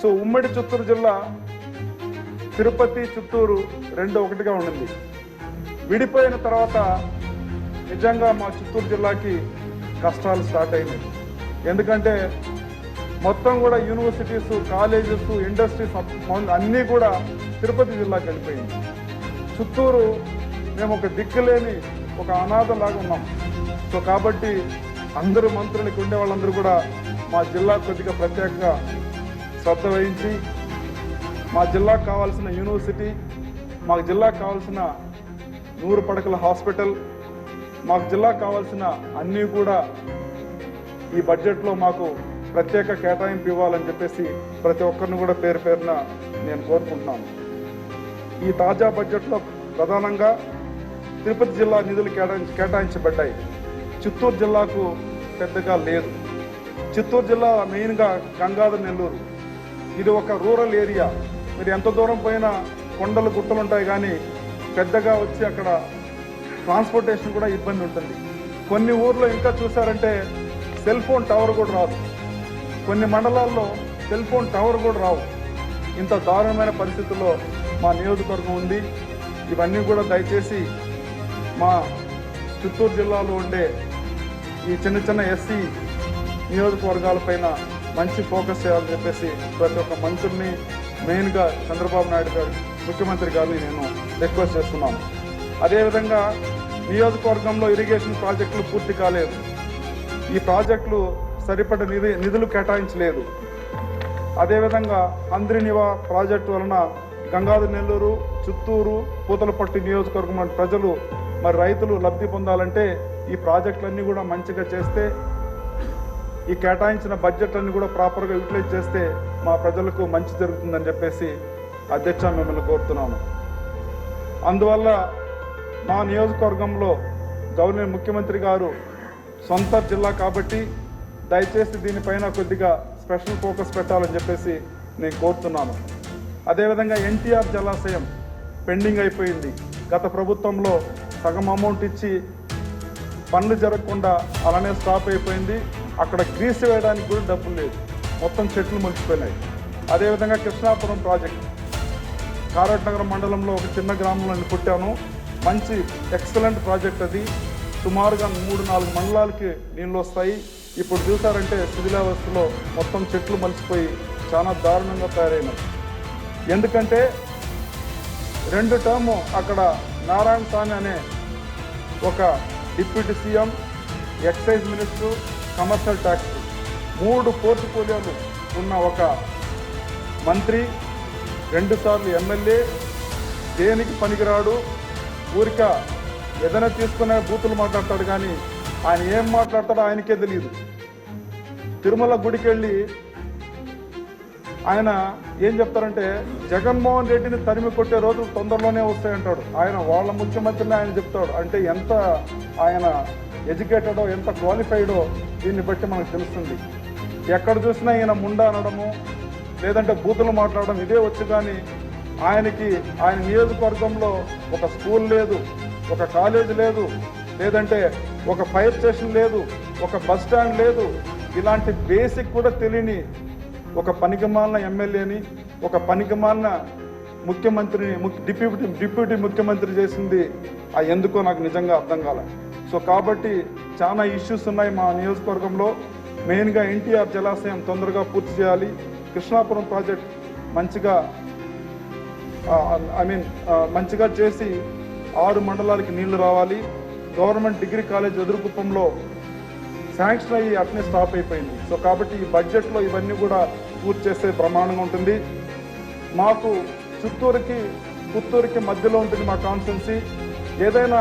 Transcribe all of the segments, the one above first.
So ఉమ్మడి చిత్తూరు జిల్లా తిరుపతి చిత్తూరు రెండు ఒకటిగా ఉండింది. విడిపోయిన తర్వాత నిజంగా మా చిత్తూరు జిల్లాకి కష్టాలు స్టార్ట్ అయినాయి. ఎందుకంటే మొత్తం కూడా యూనివర్సిటీస్ కాలేజెస్ ఇండస్ట్రీస్ అన్నీ కూడా తిరుపతి జిల్లాకి వెళ్ళిపోయింది. చిత్తూరు మేము ఒక దిక్కులేని ఒక అనాథలాగా ఉన్నాం. సో కాబట్టి అందరూ మంత్రులకి ఉండే వాళ్ళందరూ కూడా మా జిల్లా కొద్దిగా ప్రత్యేకంగా శ్రద్ధ వహించి మా జిల్లాకు కావాల్సిన యూనివర్సిటీ మాకు జిల్లాకు కావాల్సిన నూరు పడకల హాస్పిటల్ మాకు జిల్లాకు కావాల్సిన అన్నీ కూడా ఈ బడ్జెట్లో మాకు ప్రత్యేక కేటాయింపు ఇవ్వాలని చెప్పేసి ప్రతి ఒక్కరిని కూడా పేరు పేరున నేను కోరుకుంటున్నాను. ఈ తాజా బడ్జెట్లో ప్రధానంగా తిరుపతి జిల్లా నిధులు కేటాయించి కేటాయించబడ్డాయి. చిత్తూరు జిల్లాకు పెద్దగా లేదు. చిత్తూరు జిల్లా మెయిన్గా గంగాధర నెల్లూరు. ఇది ఒక రూరల్ ఏరియా. మీరు ఎంత దూరం పోయినా కొండలు గుట్టలు ఉంటాయి కానీ పెద్దగా వచ్చి అక్కడ ట్రాన్స్పోర్టేషన్ కూడా ఇబ్బంది ఉంటుంది. కొన్ని ఊర్లో ఇంకా చూసారంటే సెల్ ఫోన్ టవర్ కూడా రాదు. కొన్ని మండలాల్లో సెల్ ఫోన్ టవర్ కూడా రావు. ఇంత దారుణమైన పరిస్థితుల్లో మా నియోజకవర్గం ఉంది. ఇవన్నీ కూడా దయచేసి మా చిత్తూరు జిల్లాలో ఉండే ఈ చిన్న చిన్న ఎస్సీ నియోజకవర్గాలపైన మంచి ఫోకస్ చేయాలని చెప్పేసి ప్రతి ఒక్క మంత్రిని మెయిన్గా చంద్రబాబు నాయుడు గారు ముఖ్యమంత్రి గారిని నేను రిక్వెస్ట్ చేస్తున్నాను. అదేవిధంగా నియోజకవర్గంలో ఇరిగేషన్ ప్రాజెక్టులు పూర్తి కాలేదు. ఈ ప్రాజెక్టులు సరిపడ నిధి నిధులు కేటాయించలేదు. అదేవిధంగా అంద్రినివా ప్రాజెక్టు వలన గంగాధర నెల్లూరు చిత్తూరు పూతలపట్టు నియోజకవర్గం ప్రజలు మరి రైతులు లబ్ధి పొందాలంటే ఈ ప్రాజెక్టులన్నీ కూడా మంచిగా చేస్తే ఈ కేటాయించిన బడ్జెట్ అన్ని కూడా ప్రాపర్గా యూటిలైజ్ చేస్తే మా ప్రజలకు మంచి జరుగుతుందని చెప్పేసి అధ్యక్ష మిమ్మల్ని కోరుతున్నాను. అందువల్ల మా నియోజకవర్గంలో గవర్నర్ ముఖ్యమంత్రి గారు సొంత జిల్లా కాబట్టి దయచేసి దీనిపైన కొద్దిగా స్పెషల్ ఫోకస్ పెట్టాలని చెప్పేసి నేను కోరుతున్నాను. అదేవిధంగా ఎన్టీఆర్ జలాశయం పెండింగ్ అయిపోయింది. గత ప్రభుత్వంలో సగం అమౌంట్ ఇచ్చి పనులు జరగకుండా అలానే స్టాప్ అయిపోయింది. అక్కడ గ్రీస్ వేయడానికి కూడా డబ్బులు లేదు మొత్తం చెట్లు మునిగిపోయినాయి అదేవిధంగా కృష్ణాపురం ప్రాజెక్ట్. కారట్ నగరం మండలంలో ఒక చిన్న గ్రామంలో నేను పుట్టాను. మంచి ఎక్సలెంట్ ప్రాజెక్ట్ అది. సుమారుగా మూడు నాలుగు మండలాలకి నీళ్ళు వస్తాయి. ఇప్పుడు చూసారంటే శిథిలావస్థలో మొత్తం చెట్లు మలిసిపోయి చాలా దారుణంగా తయారైనవి ఎందుకంటే రెండు టర్మ్ అక్కడ నారాయణ స్వామి అనే ఒక deputy CM excise minister commercial tax మూడు పోర్ట్ఫోలియోలు ఉన్న ఒక మంత్రి రెండుసార్లు ఎమ్మెల్యే దేనికి పనికిరాడు? ఊరిక ఏదైనా తీసుకునే బూతులు మాట్లాడతాడు కానీ ఆయన ఏం మాట్లాడతాడో ఆయనకే తెలియదు తిరుమల గుడికి వెళ్ళి ఆయన ఏం చెప్తారంటే జగన్మోహన్ రెడ్డిని తరిమి కొట్టే రోజులు తొందరలోనే వస్తాయంటాడు. ఆయన వాళ్ళ ముఖ్యమంత్రిని ఆయన చెప్తాడు. అంటే ఎంత ఆయన ఎడ్యుకేటెడో ఎంత క్వాలిఫైడో దీన్ని బట్టి మనకు తెలుస్తుంది. ఎక్కడ చూసినా ఈయన ముండా అనడము లేదంటే బూతులు మాట్లాడడం ఇదే వచ్చు కానీ ఆయనకి ఆయన నియోజకవర్గంలో ఒక స్కూల్ లేదు ఒక కాలేజ్ లేదు లేదంటే ఒక ఫైర్ స్టేషన్ లేదు ఒక బస్ స్టాండ్ లేదు. ఇలాంటి బేసిక్ కూడా తెలియని ఒక పనికిమాలిన ఎమ్మెల్యేని ఒక పనికిమాలిన ముఖ్యమంత్రిని ముఖ్య- డిప్యూటీ డిప్యూటీ ముఖ్యమంత్రి చేసింది ఆ ఎందుకో నాకు నిజంగా అర్థం కాలే. సో కాబట్టి చాలా ఇష్యూస్ ఉన్నాయి మా నియోజకవర్గంలో. మెయిన్గా ఎన్టీఆర్ జలాశయం తొందరగా పూర్తి చేయాలి. కృష్ణాపురం ప్రాజెక్ట్ మంచిగా ఐ మీన్ మంచిగా చేసి ఆరు మండలాలకి నీళ్ళు రావాలి. గవర్నమెంట్ డిగ్రీ కాలేజ్ ఎదురుకుప్పంలో శాంక్షన్ అయ్యి అట్నే స్టాప్ అయిపోయింది. సో కాబట్టి ఈ బడ్జెట్లో ఇవన్నీ కూడా పూర్తి చేసే ప్రమాణంగా ఉంటుంది. మాకు చిత్తూరుకి పుత్తూరుకి మధ్యలో ఉంటుంది మా కాన్స్టెన్సీ ఏదైనా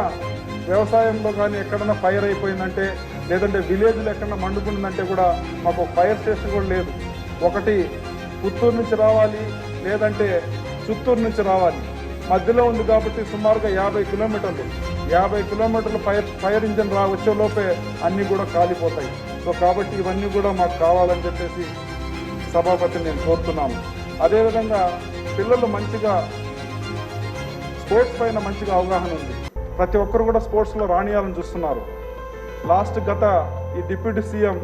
వ్యవసాయంలో కానీ ఎక్కడైనా ఫైర్ అయిపోయిందంటే లేదంటే విలేజ్లో ఎక్కడైనా మండుకుంటుందంటే కూడా మాకు ఫైర్ స్టేషన్ కూడా లేదు. ఒకటి పుత్తూరు నుంచి రావాలి లేదంటే చిత్తూరు నుంచి రావాలి. మధ్యలో ఉంది కాబట్టి సుమారుగా యాభై కిలోమీటర్లు. యాభై కిలోమీటర్లు ఫైర్ ఫైర్ ఇంజన్ రా వచ్చేలోపే అన్నీ కూడా కాలిపోతాయి. సో కాబట్టి ఇవన్నీ కూడా మాకు కావాలని చెప్పేసి సభాపతిని నేను కోరుతున్నాను. అదేవిధంగా పిల్లలు మంచిగా స్పోర్ట్స్ పైన మంచిగా అవగాహన ఉంది. ప్రతి ఒక్కరు కూడా స్పోర్ట్స్లో రాణియాలని చూస్తున్నారు. లాస్ట్ గత ఈ డిప్యూటీ సీఎం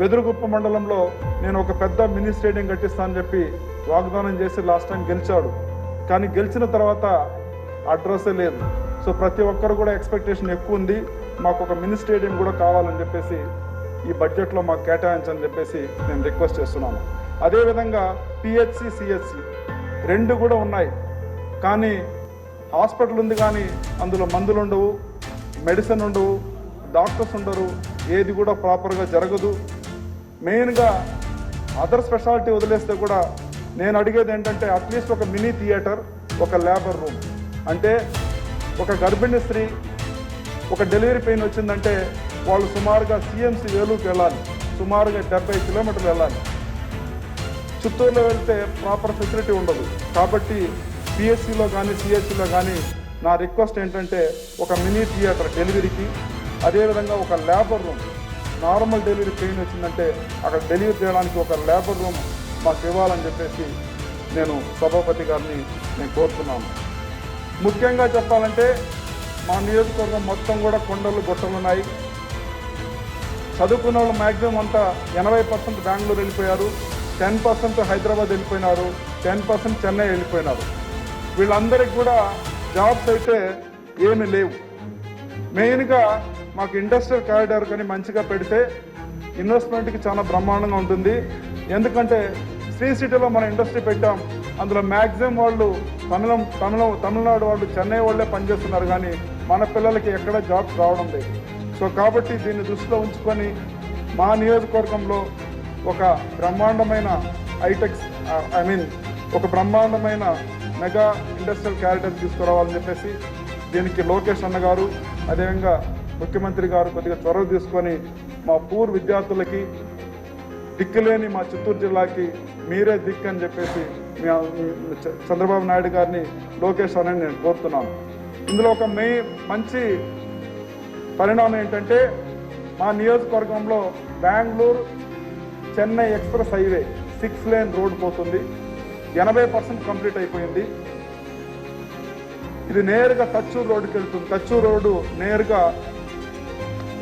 వెదురుగుప్ప మండలంలో నేను ఒక పెద్ద మినీ స్టేడియం కట్టిస్తానని చెప్పి వాగ్దానం చేసి లాస్ట్ టైం గెలిచాడు. కానీ గెలిచిన తర్వాత అడ్రస్సే లేదు. సో ప్రతి ఒక్కరు కూడా ఎక్స్పెక్టేషన్ ఎక్కువ ఉంది మాకు ఒక మినీ స్టేడియం కూడా కావాలని చెప్పేసి ఈ బడ్జెట్లో మాకు కేటాయించని చెప్పేసి నేను రిక్వెస్ట్ చేస్తున్నాను. అదేవిధంగా పిహెచ్సి సిహెచ్సి రెండు కూడా ఉన్నాయి. కానీ హాస్పిటల్ ఉంది కానీ అందులో మందులు ఉండవు మెడిసిన్ ఉండవు డాక్టర్స్ ఉండరు ఏది కూడా ప్రాపర్గా జరగదు. మెయిన్గా అదర్ స్పెషాలిటీ వదిలేస్తే కూడా నేను అడిగేది ఏంటంటే అట్లీస్ట్ ఒక మినీ థియేటర్ ఒక లేబర్ రూమ్. అంటే ఒక గర్భిణీ స్త్రీ ఒక డెలివరీ పెయిన్ వచ్చిందంటే వాళ్ళు సుమారుగా సిఎంసి వేలుకి వెళ్ళాలి. సుమారుగా డెబ్బై కిలోమీటర్లు వెళ్ళాలి. చిత్తూరులో వెళ్తే ప్రాపర్ ఫెసిలిటీ ఉండదు. కాబట్టి పిఎస్సిలో కానీ సిఎస్సిలో కానీ నా రిక్వెస్ట్ ఏంటంటే ఒక మినీ థియేటర్ డెలివరీకి అదేవిధంగా ఒక labour room normal delivery pain వచ్చిందంటే అక్కడ డెలివరీ చేయడానికి ఒక లేబర్ రూమ్ మాకు ఇవ్వాలని చెప్పేసి నేను సభాపతి గారిని నేను కోరుతున్నాను. ముఖ్యంగా చెప్పాలంటే మా నియోజకవర్గం మొత్తం కూడా కొండలు గొట్టలున్నాయి చదువుకున్న వాళ్ళు మ్యాక్సిమం అంతా ఎనభై పర్సెంట్ బెంగళూరు వెళ్ళిపోయారు టెన్ పర్సెంట్ హైదరాబాద్ వెళ్ళిపోయినారు టెన్ పర్సెంట్ చెన్నై వెళ్ళిపోయినారు. వీళ్ళందరికీ కూడా జాబ్స్ అయితే ఏమీ లేవు. మెయిన్గా మాకు ఇండస్ట్రియల్ కారిడార్ కానీ మంచిగా పెడితే ఇన్వెస్ట్మెంట్కి చాలా బ్రహ్మాండంగా ఉంటుంది. ఎందుకంటే శ్రీ సిటీలో మన ఇండస్ట్రీ పెట్టాం అందులో మ్యాక్సిమం వాళ్ళు తమిళం తమిళం తమిళనాడు వాళ్ళు చెన్నై వాళ్ళే పనిచేస్తున్నారు కానీ మన పిల్లలకి ఎక్కడ జాబ్స్ రావడం లేదు. సో కాబట్టి దీన్ని దృష్టిలో ఉంచుకొని మా నియోజకవర్గంలో ఒక బ్రహ్మాండమైన హైటెక్స్ ఐ మీన్ ఒక బ్రహ్మాండమైన మెగా ఇండస్ట్రియల్ క్యారెక్టర్ తీసుకురావాలని చెప్పేసి దీనికి లోకేష్ అన్న గారు అదేవిధంగా ముఖ్యమంత్రి గారు కొద్దిగా చొరవ తీసుకొని మా పూర్ విద్యార్థులకి దిక్కులేని మా చిత్తూరు జిల్లాకి మీరే దిక్కు అని చెప్పేసి చంద్రబాబు నాయుడు గారిని లోకేష్ అని నేను కోరుతున్నాను. ఇందులో ఒక మెయిన్ మంచి పరిణామం ఏంటంటే మా నియోజకవర్గంలో Bengaluru Chennai express highway six lane road పోతుంది. ఎనభై పర్సెంట్ కంప్లీట్ అయిపోయింది. ఇది నేరుగా తచ్చూరు రోడ్డుకి వెళ్తుంది. తచ్చూరు రోడ్డు నేరుగా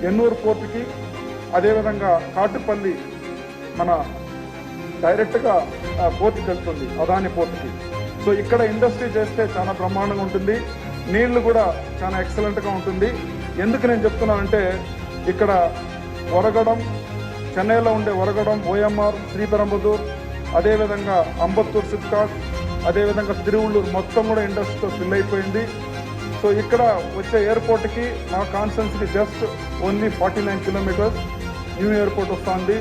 ఎన్నూరు పోర్టుకి అదేవిధంగా కాటుపల్లి మన డైరెక్ట్గా ఆ, పోర్టుకి వెళ్తుంది అదాని పోర్టుకి. సో ఇక్కడ ఇండస్ట్రీ చేస్తే చాలా బ్రహ్మాండంగా ఉంటుంది. నీళ్ళు కూడా చాలా ఎక్సలెంట్గా ఉంటుంది. ఎందుకు నేను చెప్తున్నానంటే ఇక్కడ వరగడం చెన్నైలో ఉండే ఒరగడం ఓఎంఆర్ శ్రీపెరంబదూర్ అదేవిధంగా అంబత్తూర్ సిప్కాట్ అదేవిధంగా తిరువుళ్ళూరు మొత్తం కూడా ఇండస్ట్రీతో ఫిల్ అయిపోయింది. సో ఇక్కడ వచ్చే ఎయిర్పోర్ట్కి మా కాన్సెన్స్కి just only forty nine kilometres new airport వస్తుంది.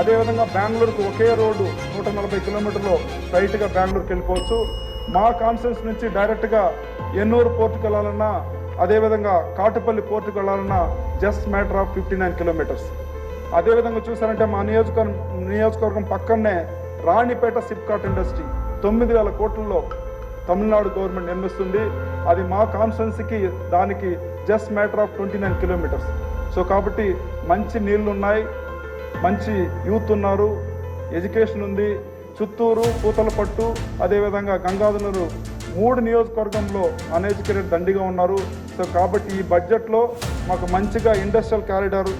అదేవిధంగా బెంగళూరుకు ఒకే రోడ్డు నూట నలభై కిలోమీటర్లు స్ట్రైట్గా బెంగళూరుకి వెళ్ళిపోవచ్చు. మా కాన్సెన్స్ నుంచి డైరెక్ట్గా ఎన్నూరు పోర్టుకు వెళ్ళాలన్నా అదేవిధంగా కాటుపల్లి పోర్టుకు వెళ్ళాలన్నా just matter of fifty nine kilometres అదేవిధంగా చూసారంటే మా నియోజకవర్గం నియోజకవర్గం పక్కనే రాణిపేట సిప్కాట్ ఇండస్ట్రీ తొమ్మిది వేల కోట్లలో తమిళనాడు గవర్నమెంట్ నిర్మిస్తుంది. అది మా కాన్స్టెన్సీకి దానికి just matter of twenty nine kilometres so కాబట్టి మంచి నీళ్ళు ఉన్నాయి మంచి యూత్ ఉన్నారు ఎడ్యుకేషన్ ఉంది. చిత్తూరు పూతలపట్టు అదేవిధంగా గంగాధరనూరు మూడు నియోజకవర్గంలో అన్ఎడ్యుకేటెడ్ దండిగా ఉన్నారు. సో కాబట్టి ఈ బడ్జెట్లో మాకు మంచిగా ఇండస్ట్రియల్ కారిడార్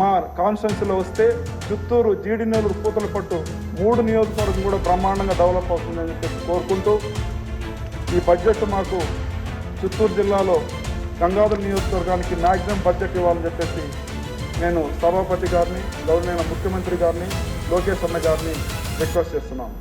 మా కాన్స్టిట్యున్సీలో వస్తే చిత్తూరు జీడినేలూరు పూతల పట్టు మూడు నియోజకవర్గం కూడా బ్రహ్మాండంగా డెవలప్ అవుతుందని చెప్పి కోరుకుంటూ ఈ బడ్జెట్ మాకు చిత్తూరు జిల్లాలో గంగాధర నియోజకవర్గానికి మ్యాక్సిమం బడ్జెట్ ఇవ్వాలని చెప్పేసి నేను సభాపతి గారిని గౌరవనీయ ముఖ్యమంత్రి గారిని లోకేష్ అన్న గారిని రిక్వెస్ట్ చేస్తున్నాను.